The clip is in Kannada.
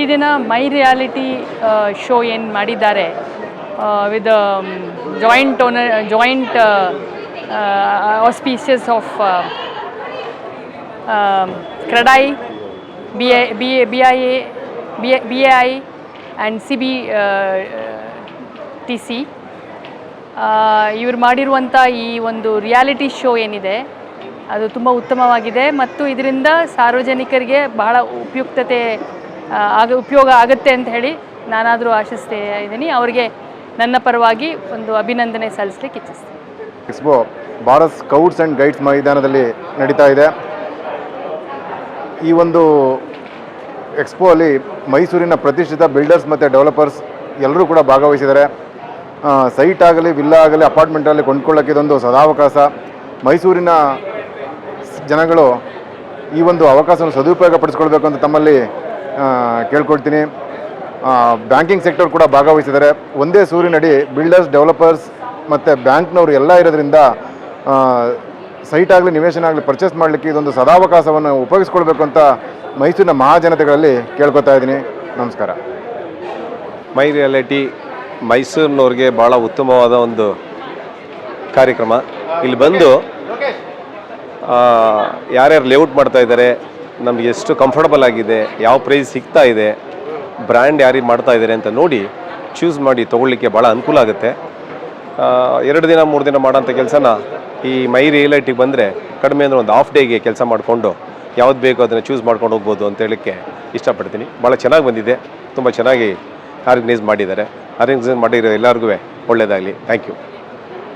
ಈ ದಿನ ಮೈ ರಿಯಾಲಿಟಿ ಶೋ ಏನು ಮಾಡಿದ್ದಾರೆ? With joint owner joint joint of CREDAI B I B A B I A B BIA, A I and C B T C ಇವ್ರು ಮಾಡಿರುವಂಥ ಈ ಒಂದು ರಿಯಾಲಿಟಿ ಶೋ ಏನಿದೆ ಅದು ತುಂಬ ಉತ್ತಮವಾಗಿದೆ ಮತ್ತು ಇದರಿಂದ ಸಾರ್ವಜನಿಕರಿಗೆ ಬಹಳ ಉಪಯುಕ್ತತೆ ಆಗ ಉಪಯೋಗ ಆಗುತ್ತೆ ಅಂತ ಹೇಳಿ ನಾನಾದರೂ ಆಶಿಸ್ತಾ ಇದ್ದೀನಿ. ಅವರಿಗೆ ನನ್ನ ಪರವಾಗಿ ಒಂದು ಅಭಿನಂದನೆ ಸಲ್ಲಿಸ್ಲಿಕ್ಕೆ ಇಚ್ಛಿಸ್ತೀನಿ. Expo Bharat scouts and guides ಮೈದಾನದಲ್ಲಿ ನಡೀತಾ ಇದೆ. ಈ ಒಂದು ಎಕ್ಸ್ಪೋ ಅಲ್ಲಿ ಮೈಸೂರಿನ ಪ್ರತಿಷ್ಠಿತ ಬಿಲ್ಡರ್ಸ್ ಮತ್ತು ಡೆವಲಪರ್ಸ್ ಎಲ್ಲರೂ ಕೂಡ ಭಾಗವಹಿಸಿದ್ದಾರೆ. ಸೈಟ್ ಆಗಲಿ, ವಿಲ್ಲಾ ಆಗಲಿ ಅಪಾರ್ಟ್ಮೆಂಟಲ್ಲಿ ಕೊಂಡ್ಕೊಳ್ಳೋಕೆ ಇದೊಂದು ಸದಾವಕಾಶ. ಮೈಸೂರಿನ ಜನಗಳು ಈ ಒಂದು ಅವಕಾಶವನ್ನು ಸದುಪಯೋಗ ಪಡಿಸ್ಕೊಳ್ಬೇಕು ಅಂತ ತಮ್ಮಲ್ಲಿ ಕೇಳ್ಕೊಳ್ತೀನಿ. ಬ್ಯಾಂಕಿಂಗ್ ಸೆಕ್ಟರ್ ಕೂಡ ಭಾಗವಹಿಸಿದ್ದಾರೆ. ಒಂದೇ ಸೂರಿನಡಿ ಬಿಲ್ಡರ್ಸ್ ಡೆವಲಪರ್ಸ್ ಮತ್ತು ಬ್ಯಾಂಕ್ನವರು ಎಲ್ಲ ಇರೋದ್ರಿಂದ ಸೈಟ್ ಆಗಲಿ, ನಿವೇಶನ ಆಗಲಿ ಪರ್ಚೇಸ್ ಮಾಡಲಿಕ್ಕೆ ಇದೊಂದು ಸದಾವಕಾಶವನ್ನು ಉಪಯೋಗಿಸ್ಕೊಳ್ಬೇಕು ಅಂತ ಮೈಸೂರಿನ ಮಹಾಜನತೆಗಳಲ್ಲಿ ಕೇಳ್ಕೊತಾ ಇದ್ದೀನಿ. ನಮಸ್ಕಾರ. ಮೈ ರಿಯಾಲಿಟಿ ಮೈಸೂರಿನವ್ರಿಗೆ ಭಾಳ ಉತ್ತಮವಾದ ಒಂದು ಕಾರ್ಯಕ್ರಮ. ಇಲ್ಲಿ ಬಂದು ಯಾರ್ಯಾರು ಲೇಔಟ್ ಮಾಡ್ತಾ ಇದ್ದಾರೆ, ನಮ್ಗೆ ಎಷ್ಟು ಕಂಫರ್ಟಬಲ್ ಆಗಿದೆ, ಯಾವ ಪ್ರೈಸ್ ಸಿಗ್ತಾ ಇದೆ ಬ್ರ್ಯಾಂಡ್ ಯಾರಿಗೆ ಮಾಡ್ತಾ ಇದ್ದಾರೆ ಅಂತ ನೋಡಿ ಚೂಸ್ ಮಾಡಿ ತೊಗೊಳ್ಳಿಕ್ಕೆ ಭಾಳ ಅನುಕೂಲ ಆಗುತ್ತೆ. ಎರಡು ದಿನ, ಮೂರು ದಿನ ಮಾಡೋಂಥ ಕೆಲಸನ ಈ ಮೈ ರಿಯಲೈಟಿಗೆ ಬಂದರೆ ಕಡಿಮೆ ಅಂದರೆ ಒಂದು ಹಾಫ್ ಡೇಗೆ ಕೆಲಸ ಮಾಡಿಕೊಂಡು ಯಾವ್ದು ಬೇಕೋ ಅದನ್ನು ಚೂಸ್ ಮಾಡ್ಕೊಂಡು ಹೋಗ್ಬೋದು ಅಂತ ಹೇಳಕ್ಕೆ ಇಷ್ಟಪಡ್ತೀನಿ. ಭಾಳ ಚೆನ್ನಾಗಿ ಬಂದಿದೆ. ತುಂಬ ಚೆನ್ನಾಗಿ ಆರ್ಗನೈಸ್ ಮಾಡಿದ್ದಾರೆ. ಆರ್ಗನೈಸ್ ಮಾಡಿರೋ ಎಲ್ಲರಿಗೂ ಒಳ್ಳೆಯದಾಗಲಿ ಥ್ಯಾಂಕ್ ಯು